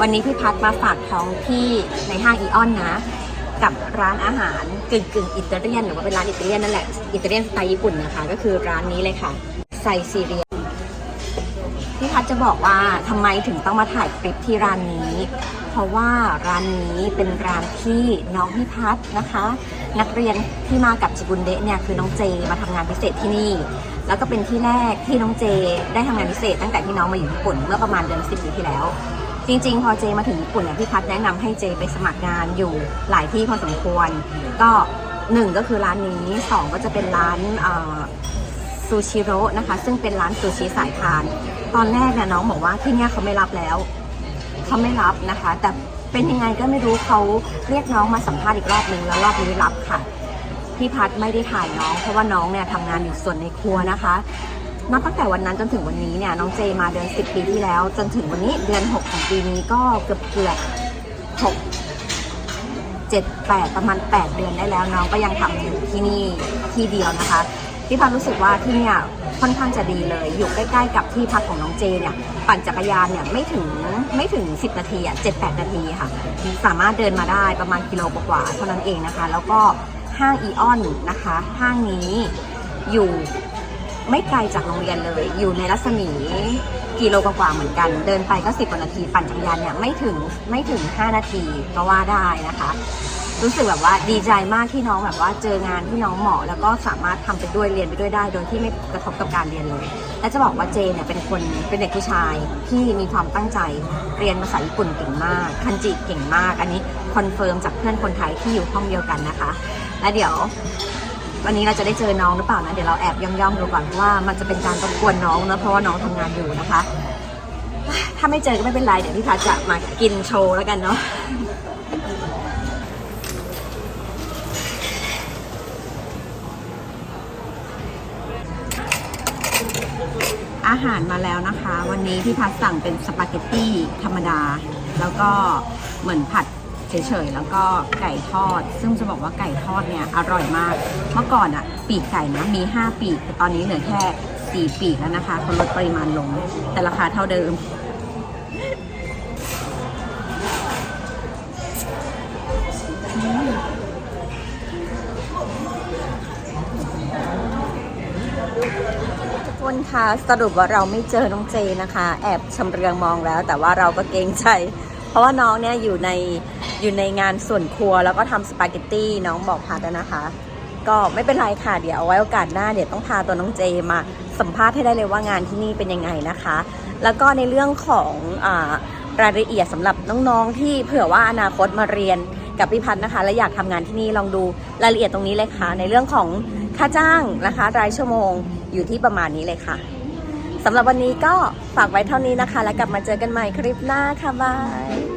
วันนี้พี่พัดมาฝากท้องที่ในห้างอีออนนะ กับร้านอาหารกึ่งกึ่งอิตาเลียนหรือว่าเป็นร้านอิตาเลียนนั่นแหละ อิตาเลียนสไตล์ญี่ปุ่นนะคะ ก็คือร้านนี้เลยค่ะ ไซซีเรีย พี่พัดจะบอกว่าทำไมถึงต้องมาถ่ายคลิปที่ร้านนี้ เพราะว่าร้านนี้เป็นร้านที่น้องพี่พัดนะคะ นักเรียนที่มากับจิบุนเดะเนี่ยคือน้องเจมาทำงานพิเศษที่นี่แล้วก็เป็นที่แรกที่น้องเจได้ทำงานพิเศษตั้งแต่ที่น้องมาอยู่ญี่ปุ่นเมื่อประมาณเดือนสิบปีที่แล้ว จริง ๆ พอเจมาถึงญี่ปุ่นเนี่ยพี่พัดแนะนำให้เจไปสมัครงานอยู่หลายที่พอสมควร ก็หนึ่งก็คือร้านนี้สองก็จะเป็นร้านเอ่อ ซูชิโร่นะคะ ซึ่งเป็นร้านซูชิสายพาน ตอนแรกเนี่ยน้องบอกว่าที่เนี่ยเขาไม่รับแล้ว เขาไม่รับนะคะ แต่เป็นยังไงก็ไม่รู้เขาเรียกน้องมาสัมภาษณ์อีกรอบนึงแล้วรอบนี้รับค่ะ พี่พัดไม่ได้ถ่ายน้อง เพราะว่าน้องเนี่ยทำงานอยู่ส่วนในครัวนะคะ นับตั้งแต่วันนั้นจนถึงวันนี้เนี่ยน้องเจมาเดือน 10 ปีที่แล้ว จนถึงวันนี้เดือน 6 ของปีนี้ก็เกือบเกือบหกเจ็ดแปดประมาณ 8 เดือนได้แล้วน้องก็ยังทำอยู่ที่นี่ที่เดียวนะคะพี่พันรู้สึกว่าที่เนี่ยค่อนข้างจะดีเลย อยู่ใกล้ๆกับที่พักของน้องเจเนี่ยปั่นจักรยานเนี่ยไม่ถึงไม่ถึง 10 นาทีอะ7 8นาทีค่ะ สามารถเดินมาได้ประมาณกิโลกว่าๆเท่านั้นเองนะคะ แล้วก็ห้างอีออนนะคะ ห้างนี้อยู่ ไม่ไกลจากโรงเรียนเลย อยู่ในรัศมีกิโลกว่าๆเหมือนกัน เดินไปก็สิบกว่านาทีปั่นจักรยานเนี่ยไม่ถึงไม่ถึง 5 นาทีก็ว่าได้นะคะ รู้สึกแบบว่าดีใจมากที่น้องแบบว่าเจองานที่น้องเหมาะแล้วก็สามารถทำไปด้วยเรียนไปด้วยได้ โดยที่ไม่กระทบกับการเรียนเลย และจะบอกว่าเจเนี่ยเป็นคนเป็นเด็กผู้ชายที่มีความตั้งใจเรียนภาษาญี่ปุ่นเก่งมากคันจิเก่งมาก อันนี้คอนเฟิร์มจากเพื่อนคนไทยที่อยู่ห้องเดียวกันนะคะ และเดี๋ยว วันนี้เราจะได้เจอน้องหรือเปล่านะ เดี๋ยวเราแอบย่องๆดูก่อนเพราะว่ามันจะเป็นการรบกวนน้องนะเพราะว่าน้องทำงานอยู่นะคะ ถ้าไม่เจอก็ไม่เป็นไรเดี๋ยวพี่พัชจะมากินโชว์แล้วกันเนาะอาหารมาแล้วนะคะ วันนี้พี่พัชสั่งเป็นสปาเกตตี้ธรรมดา แล้วก็เหมือนผัด เฉยๆ แล้วก็ไก่ทอด ซึ่งจะบอกว่าไก่ทอดเนี่ยอร่อยมาก เมื่อก่อนอะปีกไก่นะมี 5 ปีก แต่ตอนนี้เหลือแค่ 4 ปีกแล้วนะคะเขาลดปริมาณลง แต่ราคาเท่าเดิมทุกคนคะสรุปว่าเราไม่เจอน้องเจนะคะ แอบชำเรืองมองแล้ว แต่ว่าเราก็เกรงใจ เพราะว่าน้องเนี่ยอยู่ใน อยู่ในงานส่วนครัวแล้วก็ทำสปาเกตตี้น้องบอกพัดนะคะ ก็ไม่เป็นไรค่ะเดี๋ยวเอาไว้โอกาสหน้าเดี๋ยวต้องพาตัวน้องเจมาสัมภาษณ์ให้ได้เลยว่างานที่นี่เป็นยังไงนะคะ แล้วก็ในเรื่องของอรายละเอียดสำหรับน้องๆที่เผื่อว่าอนาคตมาเรียนกับพี่พัฒน์นะคะ และอยากทำงานที่นี่ลองดูรายละเอียดตรงนี้เลยค่ะ ในเรื่องของค่าจ้างนะคะ รายชั่วโมงอยู่ที่ประมาณนี้เลยค่ะสำหรับวันนี้ก็ฝากไว้เท่านี้นะคะ แล้วกลับมาเจอกันใหม่คลิปหน้าค่ะบาย